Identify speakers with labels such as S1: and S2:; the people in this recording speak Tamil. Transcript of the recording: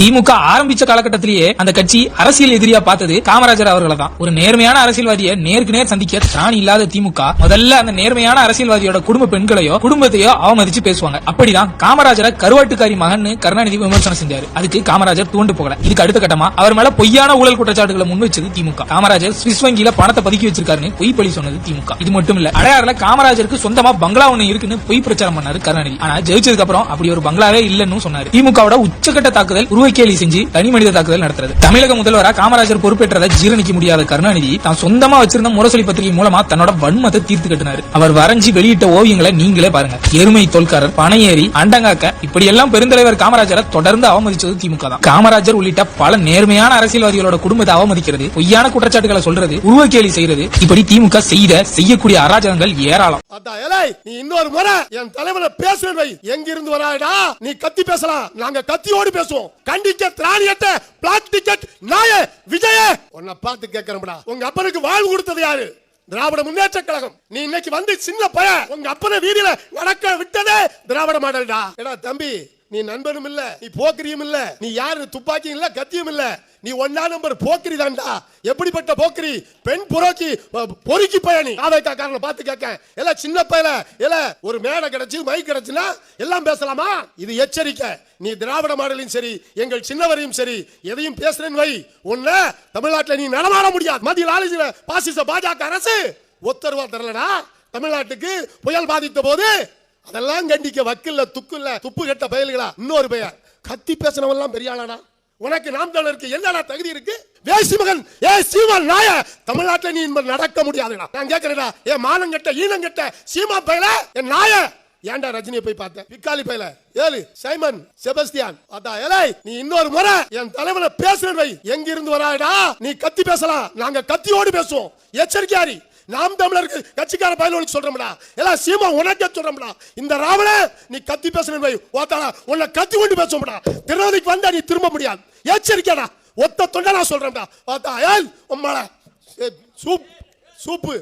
S1: திமுக ஆரம்பிச்ச காலகட்டத்திலேயே அந்த கட்சி அரசியல் எதிரியா பார்த்தது காமராஜர் அவர்களை தான் ஒரு நேர்மையான அரசியல்வாதியை நேருக்கு நேர் சந்திக்க திராணி இல்லாத திமுக முதல்ல அந்த நேர்மையான அரசியல்வாதியோட குடும்ப பெண்களையோ குடும்பத்தையோ அவமதிச்சு பேசுவாங்க. அப்படிதான் காமராஜரை கருவாட்டுக்காரி மகன் கருணாநிதி விமர்சனம் செஞ்சாரு. அதுக்கு காமராஜர் தூண்டு போகல. இதுக்கு அடுத்த கட்டமா அவர் மேல பொய்யான ஊழல் குற்றச்சாட்டுகளை முன் வச்சது திமுக. காமராஜர் சுவிஸ் வங்கியில பணத்தை பதுக்கி வச்சிருக்காருன்னு பொய் பழி சொன்னது திமுக. இது மட்டும் இல்ல அடையாறுல காமராஜருக்கு சொந்தமா பங்களா ஒண்ணு இருக்குன்னு பொய் பிரச்சாரம் பண்ணாரு கருணாநிதி. ஆனா ஜெயிச்சதுக்கு அப்புறம் அப்படி ஒரு பங்களாவே இல்லன்னு சொன்னாரு. திமுகவோட உச்சக்கட்ட தாக்குதல் உருவ கேலி செஞ்சு தனி மனித தாக்குதல் நடத்துறது. தமிழக முதல்வரா காமராஜர் பொறுப்பேற்றதை ஜீரணிக்க முடியாத கருணாநிதி தான் சொந்தமா வச்சிருந்த முரசொலி பத்திரிகை மூலமா தன்னோட வன்மத்தை தீர்த்து கட்டினாரு. அவர் வரைஞ்சி வெளியிட்ட ஓவியங்களை நீங்களே பாருங்க. எருமை தொல்காரர் பனையேறி அண்டங்காக்க இப்படியெல்லாம் பெருந்தலைவர் காமராஜரை தொடர்ந்து அவமதிச்சது திமுக தான். காமராஜர் உள்ளிட்ட பல நேர்மையான அரசியல்வாதிகளோட குடும்பத்தை அவமதிக்கிறது பொய்யான குற்றச்சாட்டுகளை சொல்றது உருவக்கேலி செய்யறது இப்படி திமுக செய்த செய்யக்கூடிய அராஜகங்கள் ஏராளம்.
S2: நீ இன்னொரு முறை என் தலைவரை பேசுவேன் எங்கிருந்து வராடா நீ கத்தி பேசலாம். நாங்க கத்தியோடு பேசுவோம். கண்டிக்க திராணியட்ட பிளாக் டிக்கெட் நாய விஜய. உன்னை பார்த்து கேட்கிறோம்டா உங்க அப்பனுக்கு வாழ்வு கொடுத்தது யாரு? திராவிட முன்னேற்ற கழகம். நீ இன்னைக்கு வந்து சின்ன பய உங்க அப்பன வீதியில நடக்க விட்டதே திராவிட மாடல்டா. எடா தம்பி நீ நண்பனும் இல்ல நீ போக்கிரியும் இல்ல நீ யாரு துப்பாக்கியும் இல்ல கத்தியும் இல்ல. நீ ஒன்னா நம்பர் போக்கிரி தான்டா எப்படிப்பட்ட போக்கிரி? பெண் புரோக்கி பொறுக்கி பயணி. ஆவேக்கா காரணம் பார்த்து கேட்க. எல்லாம் சின்ன பையல. இல்ல ஒரு மேடை கிடைச்சு மைக் கிடைச்சுன்னா எல்லாம் பேசலாமா? இது எச்சரிக்கை. நீ திராவிட மாடலையும் சரி எங்கள் சின்னவரையும் சரி எதையும் பேசுறேன்னு வை. உன்ன தமிழ்நாட்டில் நீ நடமாட முடியாது. மத்தியில் ஆளுகிற பாசிச பாஜக அரசு ஒத்தருவா தரலடா. தமிழ்நாட்டுக்கு புயல் பாதித்த போது அதெல்லாம் கண்டிக்க வக்கில்ல துக்குல்ல துப்பு கெட்ட பயல்களா? இன்னொரு பெயர். கத்தி பேசினவெல்லாம் பெரிய ஆளாடா. உனக்கு நாம் தமிழருக்கு என்னடா தகுதி இருக்கு? வேசி மகன் ஏ சீமான் நாய தமிழ்நாட்டில் நீ இன்பம் நடக்க முடியாதுடா. நான் கேட்கிறேன்டா ஏ மானம் கெட்ட ஈனம் கெட்ட சீமா பயல என் நாய. ஏன்டா ரஜினியை போய் பார்த்தேன் பிக்காலி பயல. ஏழு சைமன் செபஸ்தியான். அதா ஏலை நீ இன்னொரு முறை என் தலைவனை பேசுறேன் வை. எங்கிருந்து வராடா நீ கத்தி பேசலாம். நாங்க கத்தியோடு பேசுவோம். எச்சரிக்கையாரி நாம் தமிழருக்கு கட்சிக்கார பயலுக்கு சொல்றோம்டா. எல்லாம் சீமா உனக்கே சொல்றோம்டா. இந்த ராவண நீ கத்தி பேசணும் வை ஓத்தாடா உன்னை கத்தி கொண்டு பேசுவோம்டா. திருநெல்வேலிக்கு வந்தா நீ திரும்ப முடியாது. எச்சரிக்கைடா ஒத்த தொண்டை நான் சொல்றேன்டா ஓத்தா ஏல் உம்மால சூப் சூப்பு.